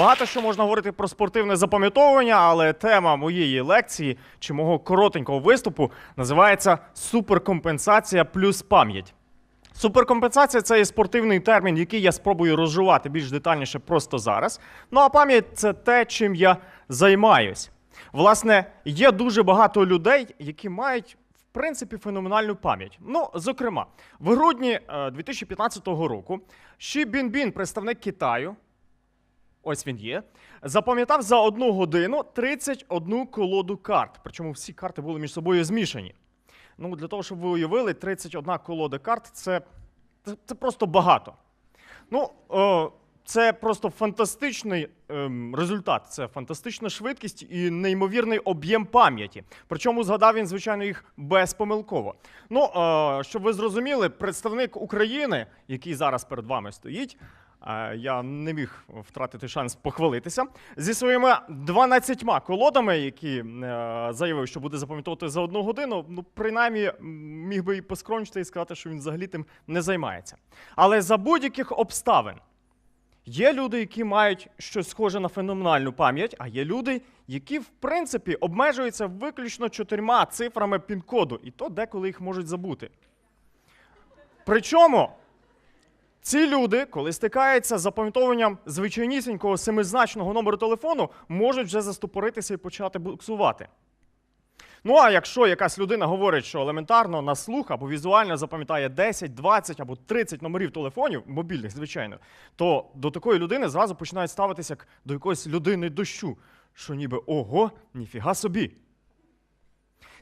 Багато що можна говорити про спортивне запам'ятовування, але тема моєї лекції чи мого коротенького виступу називається суперкомпенсація плюс пам'ять. Суперкомпенсація це є спортивний термін, який я спробую розжувати більш детальніше просто зараз. Ну а пам'ять це те, чим я займаюсь. Власне, є дуже багато людей, які мають. Принципі, феноменальну пам'ять. Ну, зокрема, в грудні е, 2015 року Ші Бінбін, представник Китаю, ось він є, запам'ятав за одну годину 31 колоду карт. Причому всі карти були між собою змішані. Ну, для того, щоб ви уявили, 31 колода карт це, це, це просто багато. Ну, е, це просто фантастичний ем, результат, це фантастична швидкість і неймовірний об'єм пам'яті. Причому згадав він, звичайно, їх безпомилково. Ну, е, щоб ви зрозуміли, представник України, який зараз перед вами стоїть, е, я не міг втратити шанс похвалитися зі своїми 12 колодами, які е, заявив, що буде запам'ятовувати за одну годину. Ну, принаймні, міг би і поскромчити і сказати, що він взагалі тим не займається. Але за будь-яких обставин. Є люди, які мають щось схоже на феноменальну пам'ять, а є люди, які в принципі обмежуються виключно чотирма цифрами пін-коду, і то деколи їх можуть забути. Причому ці люди, коли стикаються з запам'ятовуванням звичайнісінького семизначного номеру телефону, можуть вже застопоритися і почати буксувати. Ну а якщо якась людина говорить, що елементарно на слух або візуально запам'ятає 10, 20 або 30 номерів телефонів, мобільних, звичайно, то до такої людини зразу починають ставитися як до якоїсь людини дощу, що ніби ого, ніфіга собі.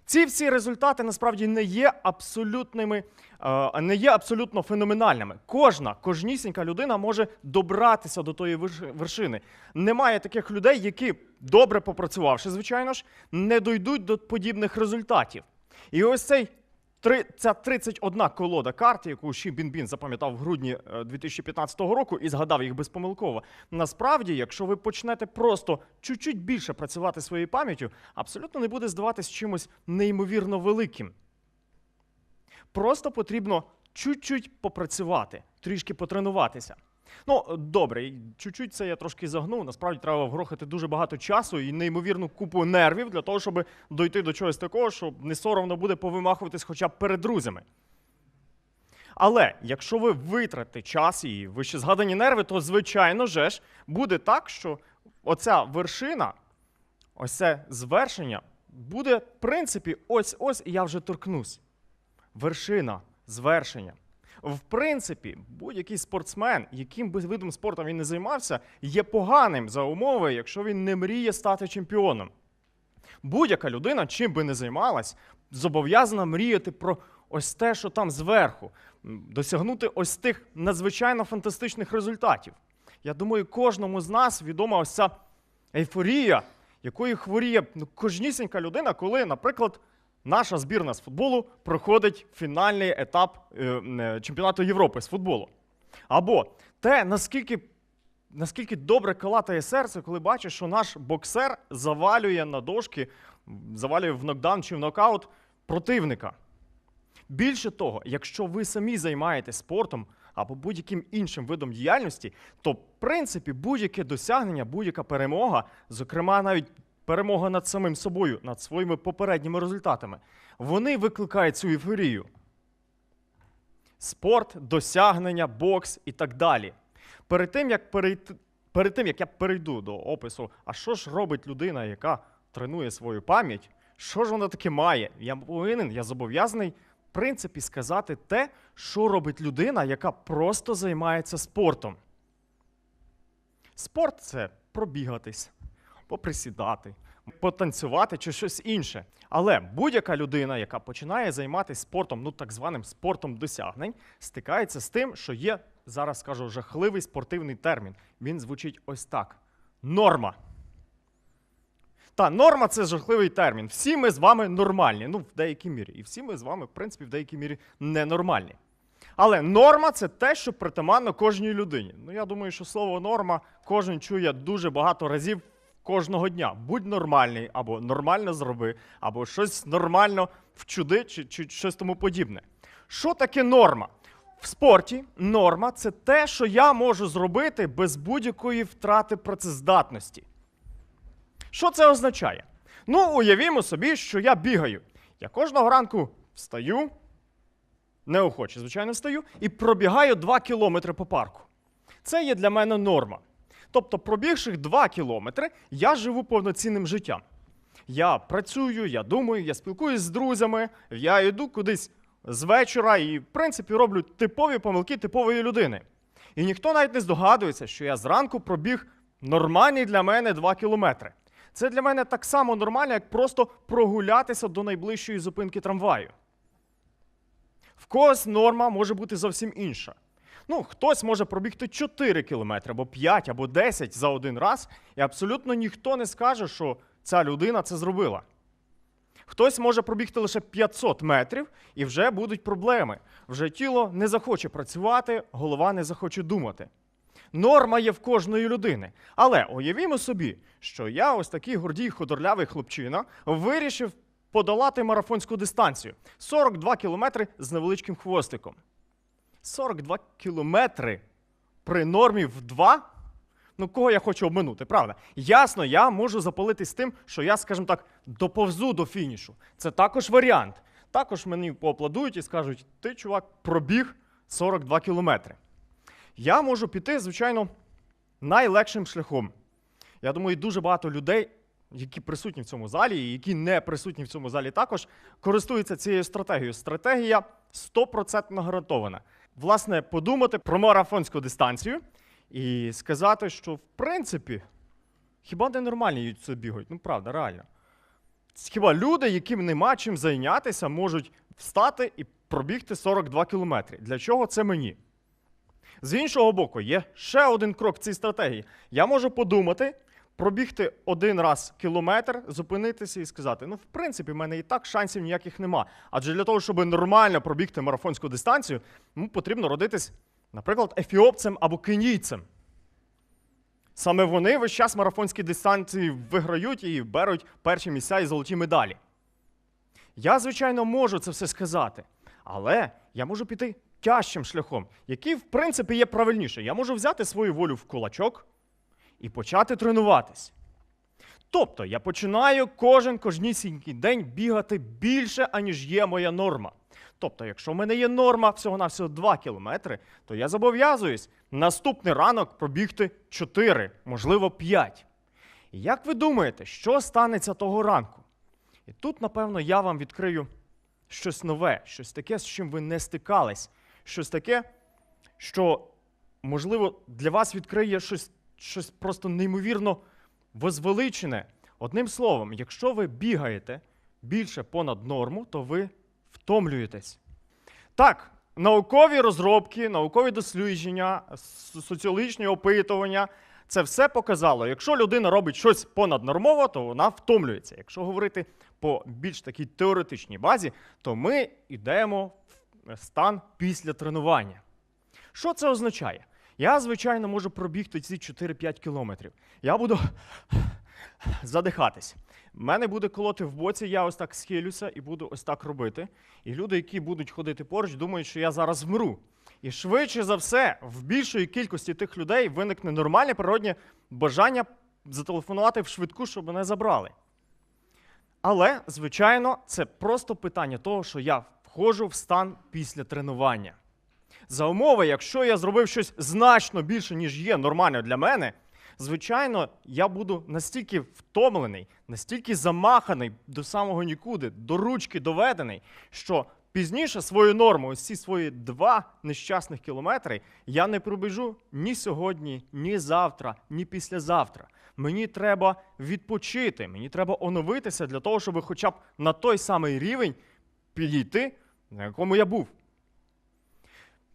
Ці всі результати насправді не є абсолютними, е, не є абсолютно феноменальними. Кожна, кожнісінька людина може добратися до тої верш- вершини. Немає таких людей, які, добре попрацювавши, звичайно ж, не дойдуть до подібних результатів. І ось цей три- ця 31 колода карт, яку Ші Бінбін запам'ятав в грудні е, 2015 року і згадав їх безпомилково. Насправді, якщо ви почнете просто чуть-чуть більше працювати своєю пам'яттю, абсолютно не буде здаватись чимось неймовірно великим. Просто потрібно чуть-чуть попрацювати, трішки потренуватися. Ну, добре, чуть-чуть це я трошки загнув. Насправді треба вгрохати дуже багато часу і неймовірну купу нервів для того, щоб дойти до чогось такого, що не соромно буде повимахуватись хоча б перед друзями. Але якщо ви витратите час і вище згадані нерви, то звичайно же ж буде так, що оця вершина, ось це звершення, буде, в принципі, ось-ось, і я вже торкнусь. Вершина, звершення. В принципі, будь-який спортсмен, яким би видом спорту він не займався, є поганим за умови, якщо він не мріє стати чемпіоном. Будь-яка людина, чим би не займалась, зобов'язана мріяти про ось те, що там зверху, досягнути ось тих надзвичайно фантастичних результатів. Я думаю, кожному з нас відома ось ця ейфорія, якою хворіє ну, кожнісінька людина, коли, наприклад, наша збірна з футболу проходить фінальний етап е, е, чемпіонату Європи з футболу. Або те, наскільки наскільки добре калатає серце, коли бачиш, що наш боксер завалює на дошки, завалює в нокдаун чи в нокаут противника. Більше того, якщо ви самі займаєтесь спортом або будь-яким іншим видом діяльності, то в принципі будь-яке досягнення, будь-яка перемога, зокрема навіть перемога над самим собою, над своїми попередніми результатами, вони викликають цю ейфорію. Спорт, досягнення, бокс і так далі. Перед тим, як перейти, перед тим, як я перейду до опису, а що ж робить людина, яка тренує свою пам'ять, що ж вона таке має? Я повинен, я зобов'язаний, в принципі, сказати те, що робить людина, яка просто займається спортом. Спорт це пробігатись, поприсідати, потанцювати чи щось інше. Але будь-яка людина, яка починає займатися спортом, ну так званим спортом досягнень, стикається з тим, що є, зараз скажу, жахливий спортивний термін. Він звучить ось так: норма. Та норма це жахливий термін. Всі ми з вами нормальні, ну в деякій мірі. І всі ми з вами, в принципі, в деякій мірі ненормальні. Але норма це те, що притаманно кожній людині. Ну я думаю, що слово норма кожен чує дуже багато разів кожного дня. Будь нормальний, або нормально зроби, або щось нормально вчуди, чи, чи щось тому подібне. Що таке норма? В спорті норма це те, що я можу зробити без будь-якої втрати працездатності. Що це означає? Ну, уявімо собі, що я бігаю. Я кожного ранку встаю, неохоче, звичайно, встаю, і пробігаю 2 кілометри по парку. Це є для мене норма. Тобто, пробігши 2 кілометри, я живу повноцінним життям. Я працюю, я думаю, я спілкуюсь з друзями, я йду кудись з вечора і, в принципі, роблю типові помилки типової людини. І ніхто навіть не здогадується, що я зранку пробіг нормальні для мене 2 кілометри. Це для мене так само нормально, як просто прогулятися до найближчої зупинки трамваю. В когось норма може бути зовсім інша. Ну, хтось може пробігти 4 кілометри, або 5, або 10 за один раз, і абсолютно ніхто не скаже, що ця людина це зробила. Хтось може пробігти лише 500 метрів, і вже будуть проблеми. Вже тіло не захоче працювати, голова не захоче думати. Норма є в кожної людини. Але уявімо собі, що я, ось такий гордій худорлявий хлопчина, вирішив подолати марафонську дистанцію 42 кілометри з невеличким хвостиком. 42 кілометри при нормі в 2? Ну, кого я хочу обминути, правда? Ясно, я можу запалитись тим, що я, скажімо так, доповзу до фінішу. Це також варіант. Також мені поаплодують і скажуть: ти, чувак, пробіг 42 кілометри. Я можу піти, звичайно, найлегшим шляхом. Я думаю, дуже багато людей, які присутні в цьому залі, і які не присутні в цьому залі також, користуються цією стратегією. Стратегія 100% гарантована. Власне, подумати про марафонську дистанцію і сказати, що в принципі, хіба не нормальні це бігають? Ну, правда, реально. Хіба люди, яким нема чим зайнятися, можуть встати і пробігти 42 кілометри? Для чого це мені? З іншого боку, є ще один крок в цій стратегії. Я можу подумати, пробігти один раз кілометр, зупинитися і сказати: ну, в принципі, в мене і так шансів ніяких нема. Адже для того, щоб нормально пробігти марафонську дистанцію, ну, потрібно родитись, наприклад, ефіопцем або кенійцем. Саме вони весь час марафонські дистанції виграють і беруть перші місця і золоті медалі. Я, звичайно, можу це все сказати, але я можу піти тяжчим шляхом, який, в принципі, є правильніше. Я можу взяти свою волю в кулачок і почати тренуватись. Тобто я починаю кожен кожнісінький день бігати більше, аніж є моя норма. Тобто, якщо в мене є норма всього-навсього 2 кілометри, то я зобов'язуюсь наступний ранок пробігти 4, можливо, 5. І як ви думаєте, що станеться того ранку? І тут, напевно, я вам відкрию щось нове, щось таке, з чим ви не стикались, щось таке, що, можливо, для вас відкриє щось, щось просто неймовірно возвеличене. Одним словом, якщо ви бігаєте більше понад норму, то ви втомлюєтесь. Так, наукові розробки, наукові дослідження, соціологічні опитування. Це все показало. Якщо людина робить щось понаднормово, то вона втомлюється. Якщо говорити по більш такій теоретичній базі, то ми йдемо в стан після тренування. Що це означає? Я, звичайно, можу пробігти ці 4-5 кілометрів. Я буду задихатись. Мене буде колоти в боці, я ось так схилюся і буду ось так робити. І люди, які будуть ходити поруч, думають, що я зараз вмру. І швидше за все, в більшої кількості тих людей виникне нормальне природнє бажання зателефонувати в швидку, щоб мене забрали. Але, звичайно, це просто питання того, що я входжу в стан після тренування. За умови, якщо я зробив щось значно більше, ніж є нормально для мене, звичайно, я буду настільки втомлений, настільки замаханий до самого нікуди, до ручки доведений, що пізніше свою норму, ось ці свої два нещасних кілометри, я не пробіжу ні сьогодні, ні завтра, ні післязавтра. Мені треба відпочити, мені треба оновитися для того, щоб хоча б на той самий рівень підійти, на якому я був.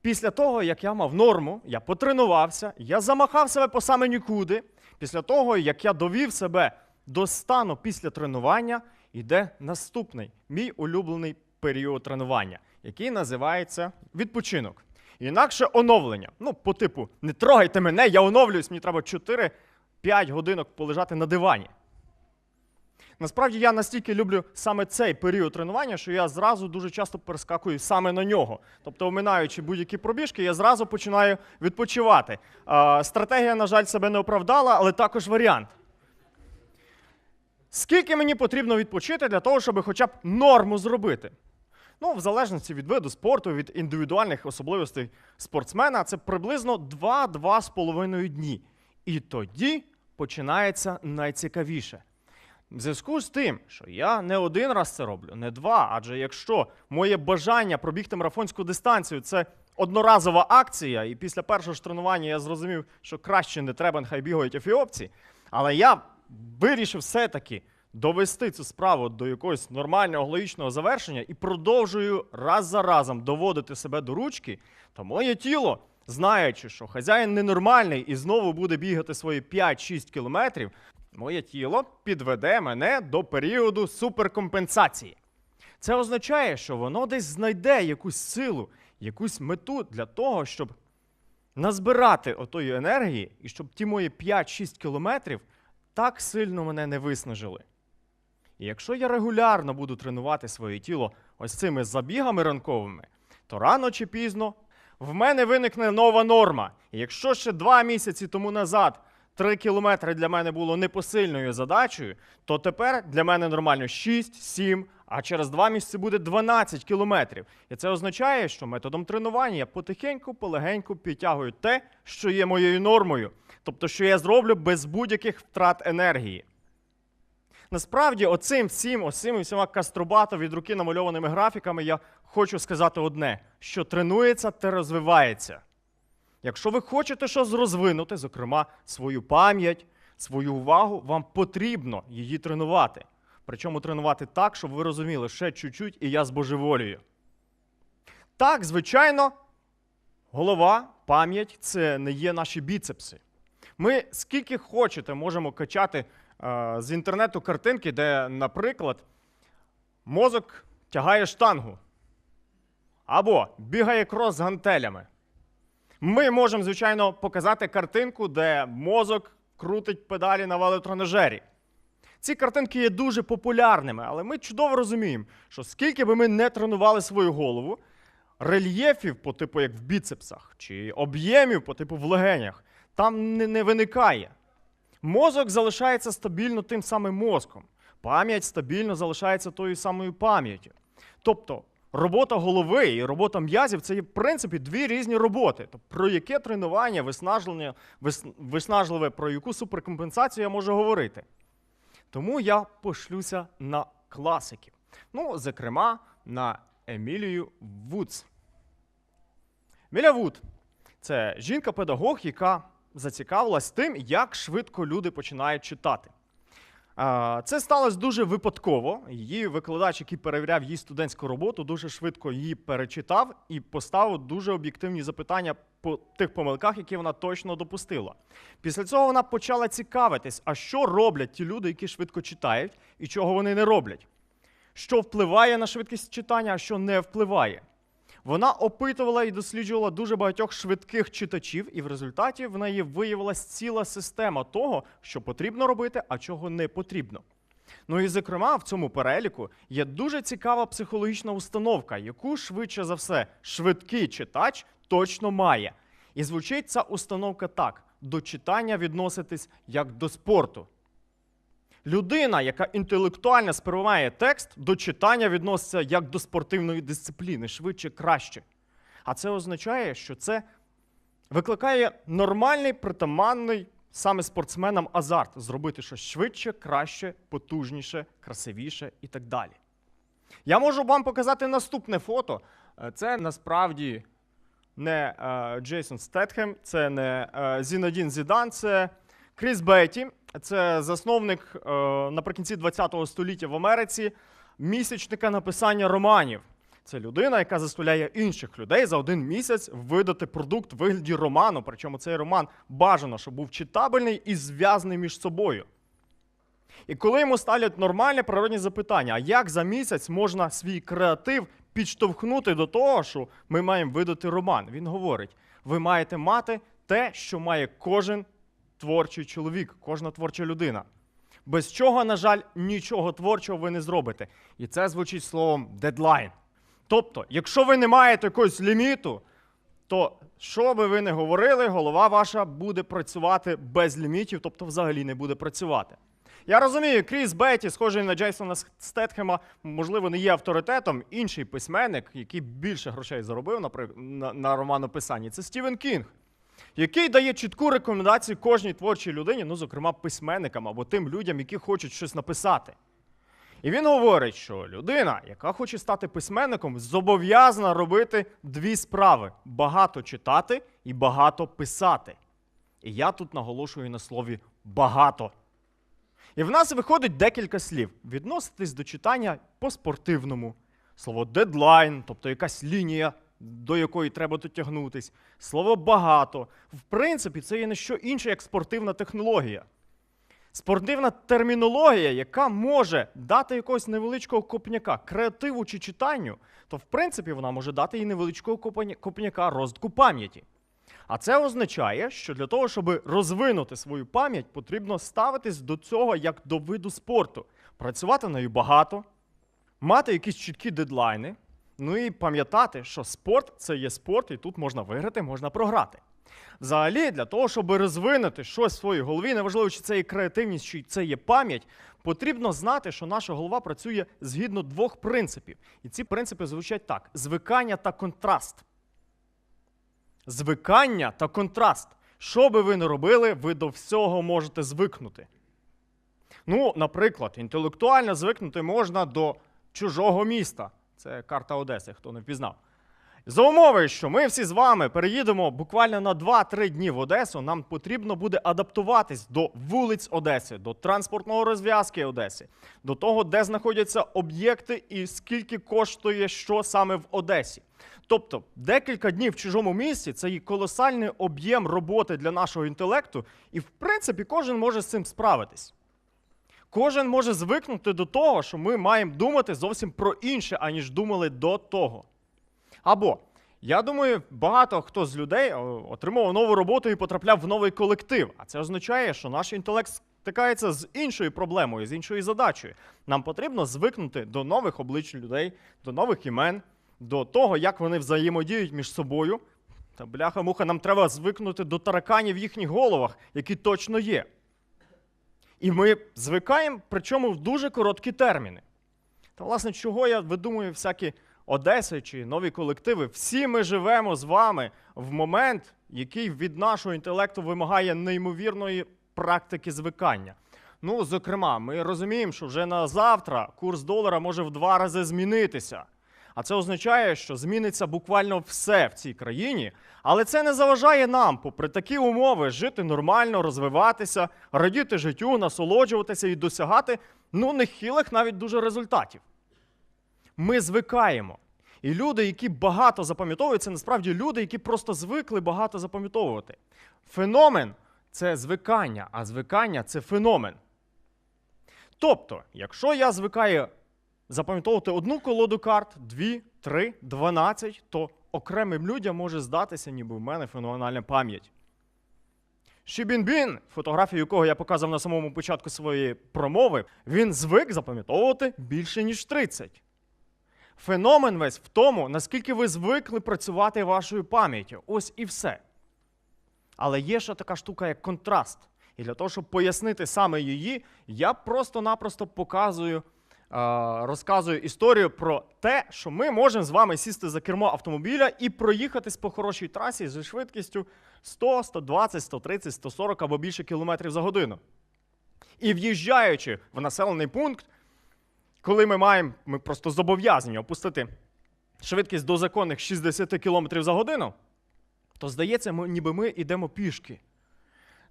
Після того, як я мав норму, я потренувався, я замахав себе по саме нікуди. Після того, як я довів себе до стану після тренування, йде наступний мій улюблений період тренування, який називається відпочинок. Інакше оновлення. Ну, по типу, не трогайте мене, я оновлююсь, мені треба 4 5 годинок полежати на дивані. Насправді я настільки люблю саме цей період тренування, що я зразу дуже часто перескакую саме на нього. Тобто, оминаючи будь-які пробіжки, я зразу починаю відпочивати. Стратегія, на жаль, себе не оправдала, але також варіант. Скільки мені потрібно відпочити для того, щоб хоча б норму зробити? Ну, в залежності від виду спорту, від індивідуальних особливостей спортсмена, це приблизно 2-2,5 дні. І тоді починається найцікавіше. В зв'язку з тим, що я не один раз це роблю, не два. Адже якщо моє бажання пробігти марафонську дистанцію це одноразова акція, і після першого ж тренування я зрозумів, що краще не треба, нехай бігають ефіопці. Але я вирішив все-таки довести цю справу до якогось нормального логічного завершення і продовжую раз за разом доводити себе до ручки, то моє тіло, знаючи, що хазяїн ненормальний і знову буде бігати свої 5-6 кілометрів, моє тіло підведе мене до періоду суперкомпенсації. Це означає, що воно десь знайде якусь силу, якусь мету для того, щоб назбирати отої енергії, і щоб ті мої 5-6 кілометрів так сильно мене не виснажили. І якщо я регулярно буду тренувати своє тіло ось цими забігами ранковими, то рано чи пізно в мене виникне нова норма. І якщо ще два місяці тому назад 3 кілометри для мене було непосильною задачею, то тепер для мене нормально 6, 7, а через два місяці буде 12 кілометрів. І це означає, що методом тренування я потихеньку, полегеньку підтягую те, що є моєю нормою, тобто, що я зроблю без будь-яких втрат енергії. Насправді, оцим всім, оцим всіма каструбато від руки намальованими графіками я хочу сказати одне: що тренується, те розвивається. Якщо ви хочете щось розвинути, зокрема свою пам'ять, свою увагу, вам потрібно її тренувати. Причому тренувати так, щоб ви розуміли, ще чуть-чуть, і я збожеволію. Так, звичайно, голова, пам'ять це не є наші біцепси. Ми скільки хочете можемо качати е, з інтернету картинки, де, наприклад, мозок тягає штангу або бігає крос з гантелями. Ми можемо, звичайно, показати картинку, де мозок крутить педалі на велотренажері. Ці картинки є дуже популярними, але ми чудово розуміємо, що скільки би ми не тренували свою голову, рельєфів по типу як в біцепсах, чи об'ємів по типу в легенях, там не, не виникає. Мозок залишається стабільно тим самим мозком. Пам'ять стабільно залишається тою самою пам'яттю. Тобто робота голови і робота м'язів це є, в принципі, дві різні роботи. Тобто, про яке тренування, виснажлення, виснажливе, про яку суперкомпенсацію я можу говорити. Тому я пошлюся на класиків. Ну, зокрема, на Емілію Вудс. Емілія Вуд це жінка-педагог, яка зацікавилась тим, як швидко люди починають читати. Це сталося дуже випадково. Її викладач, який перевіряв її студентську роботу, дуже швидко її перечитав і поставив дуже об'єктивні запитання по тих помилках, які вона точно допустила. Після цього вона почала цікавитись, а що роблять ті люди, які швидко читають, і чого вони не роблять. Що впливає на швидкість читання, а що не впливає. Вона опитувала і досліджувала дуже багатьох швидких читачів, і в результаті в неї виявилась ціла система того, що потрібно робити, а чого не потрібно. Ну і зокрема, в цьому переліку є дуже цікава психологічна установка, яку швидше за все швидкий читач точно має. І звучить ця установка так: до читання відноситись як до спорту. Людина, яка інтелектуально сприймає текст, до читання відноситься як до спортивної дисципліни, швидше, краще. А це означає, що це викликає нормальний, притаманний саме спортсменам азарт зробити щось швидше, краще, потужніше, красивіше і так далі. Я можу вам показати наступне фото. Е, Це насправді не е, Джейсон Стетхем, це не е, Зінодін Зідан, це Кріс Бетті. Це засновник е, наприкінці ХХ століття в Америці місячника написання романів. Це людина, яка заставляє інших людей за один місяць видати продукт в вигляді роману. Причому цей роман бажано, щоб був читабельний і зв'язаний між собою. І коли йому ставлять нормальне природні запитання, а як за місяць можна свій креатив підштовхнути до того, що ми маємо видати роман? Він говорить: ви маєте мати те, що має кожен творчий чоловік, кожна творча людина. Без чого, на жаль, нічого творчого ви не зробите. І це звучить словом дедлайн. Тобто, якщо ви не маєте якогось ліміту, то що би ви не говорили, голова ваша буде працювати без лімітів, тобто взагалі не буде працювати. Я розумію, Кріс Бетті, схожий на Джейсона Стетхема, можливо, не є авторитетом. Інший письменник, який більше грошей заробив наприклад, на, на романописанні, це Стівен Кінг, який дає чітку рекомендацію кожній творчій людині, ну, зокрема, письменникам або тим людям, які хочуть щось написати. І він говорить, що людина, яка хоче стати письменником, зобов'язана робити дві справи: багато читати і багато писати. І я тут наголошую на слові багато. І в нас виходить декілька слів. Відноситись до читання по-спортивному. Слово дедлайн, тобто якась лінія, до якої треба дотягнутись. Слово багато. В принципі, це є не що інше, як спортивна технологія. Спортивна термінологія, яка може дати якогось невеличкого копняка креативу чи читанню, то в принципі вона може дати і невеличкого копняка розвитку пам'яті. А це означає, що для того, щоб розвинути свою пам'ять, потрібно ставитись до цього як до виду спорту, працювати нею багато, мати якісь чіткі дедлайни, ну і пам'ятати, що спорт це є спорт, і тут можна виграти, можна програти. Взагалі, для того, щоб розвинути щось в своїй голові, неважливо, чи це є креативність, чи це є пам'ять, потрібно знати, що наша голова працює згідно двох принципів. І ці принципи звучать так: звикання та контраст. Звикання та контраст. Що би ви не робили, ви до всього можете звикнути. Ну, наприклад, інтелектуально звикнути можна до чужого міста. Це карта Одеси, хто не впізнав. За умови, що ми всі з вами переїдемо буквально на 2-3 дні в Одесу, нам потрібно буде адаптуватись до вулиць Одеси, до транспортного розв'язки Одеси, до того, де знаходяться об'єкти і скільки коштує що саме в Одесі. Тобто, декілька днів в чужому місці це є колосальний об'єм роботи для нашого інтелекту, і в принципі кожен може з цим справитись. Кожен може звикнути до того, що ми маємо думати зовсім про інше, аніж думали до того. Або, я думаю, багато хто з людей отримав нову роботу і потрапляв в новий колектив. А це означає, що наш інтелект стикається з іншою проблемою, з іншою задачею. Нам потрібно звикнути до нових облич людей, до нових імен, до того, як вони взаємодіють між собою. Та бляха-муха, нам треба звикнути до тараканів в їхніх головах, які точно є. І ми звикаємо, причому в дуже короткі терміни. Та, власне, чого я видумую всякі Одеси чи нові колективи? Всі ми живемо з вами в момент, який від нашого інтелекту вимагає неймовірної практики звикання. Ну, зокрема, ми розуміємо, що вже на завтра курс долара може в два рази змінитися. А це означає, що зміниться буквально все в цій країні, але це не заважає нам, попри такі умови, жити нормально, розвиватися, радіти життю, насолоджуватися і досягати ну нехилих навіть дуже результатів. Ми звикаємо. І люди, які багато запам'ятовують, це насправді люди, які просто звикли багато запам'ятовувати. Феномен це звикання, а звикання це феномен. Тобто, якщо я звикаю запам'ятовувати одну колоду карт, дві, три, дванадцять, то окремим людям може здатися, ніби в мене феноменальна пам'ять. Шібінбін, фотографію якого я показав на самому початку своєї промови, він звик запам'ятовувати більше, ніж 30. Феномен весь в тому, наскільки ви звикли працювати вашою пам'яттю. Ось і все. Але є ще така штука, як контраст. І для того, щоб пояснити саме її, я просто-напросто показую, розказую історію про те, що ми можемо з вами сісти за кермо автомобіля і проїхатись по хорошій трасі зі швидкістю 100, 120, 130, 140 або більше кілометрів за годину. І в'їжджаючи в населений пункт, коли ми маємо, ми просто зобов'язані опустити швидкість до законних 60 км за годину, то здається, ми, ніби ми йдемо пішки.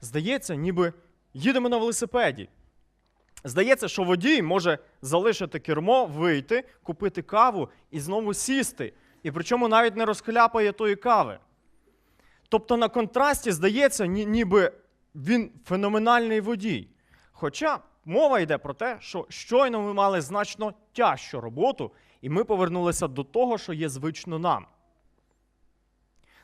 Здається, ніби їдемо на велосипеді. Здається, що водій може залишити кермо, вийти, купити каву і знову сісти. І причому навіть не розхляпає тої кави. Тобто на контрасті здається, ні- ніби він феноменальний водій. Хоча мова йде про те, що щойно ми мали значно тяжчу роботу, і ми повернулися до того, що є звично нам.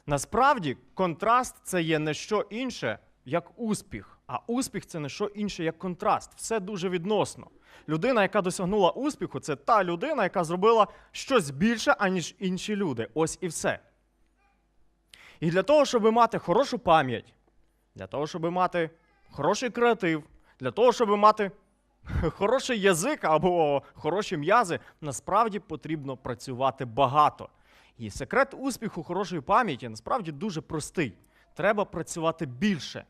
Насправді, контраст це є не що інше, як успіх. А успіх це не що інше, як контраст. Все дуже відносно. Людина, яка досягнула успіху, це та людина, яка зробила щось більше, аніж інші люди. Ось і все. І для того, щоб мати хорошу пам'ять, для того, щоб мати хороший креатив, для того, щоб мати хороший язик або хороші м'язи, насправді потрібно працювати багато. І секрет успіху хорошої пам'яті насправді дуже простий. Треба працювати більше.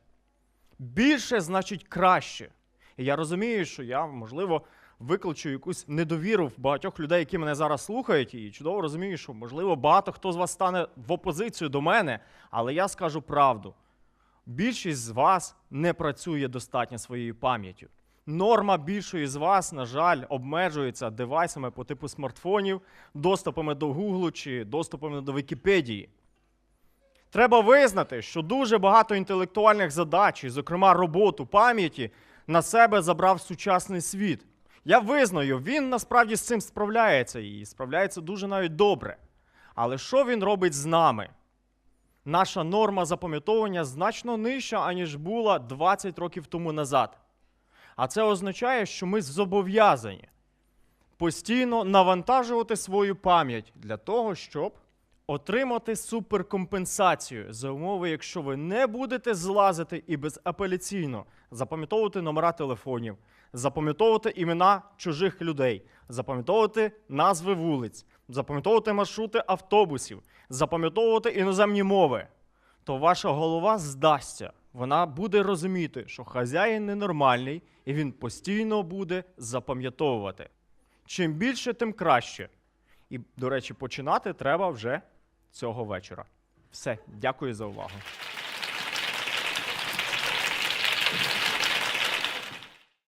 Більше значить краще. І я розумію, що я, можливо, викличу якусь недовіру в багатьох людей, які мене зараз слухають, і чудово розумію, що, можливо, багато хто з вас стане в опозицію до мене, але я скажу правду. Більшість з вас не працює достатньо своєю пам'яттю. Норма більшої з вас, на жаль, обмежується девайсами по типу смартфонів, доступами до Гуглу чи доступами до Вікіпедії. Треба визнати, що дуже багато інтелектуальних задач, зокрема роботу пам'яті, на себе забрав сучасний світ. Я визнаю, він насправді з цим справляється і справляється дуже навіть добре. Але що він робить з нами? Наша норма запам'ятовування значно нижча, аніж була 20 років тому назад. А це означає, що ми зобов'язані постійно навантажувати свою пам'ять для того, щоб отримати суперкомпенсацію за умови, якщо ви не будете злазити і безапеляційно запам'ятовувати номера телефонів, запам'ятовувати імена чужих людей, запам'ятовувати назви вулиць, запам'ятовувати маршрути автобусів, запам'ятовувати іноземні мови, то ваша голова здасться. Вона буде розуміти, що хазяїн ненормальний, і він постійно буде запам'ятовувати. Чим більше, тим краще. І, до речі, починати треба вже цього вечора. Все, дякую за увагу.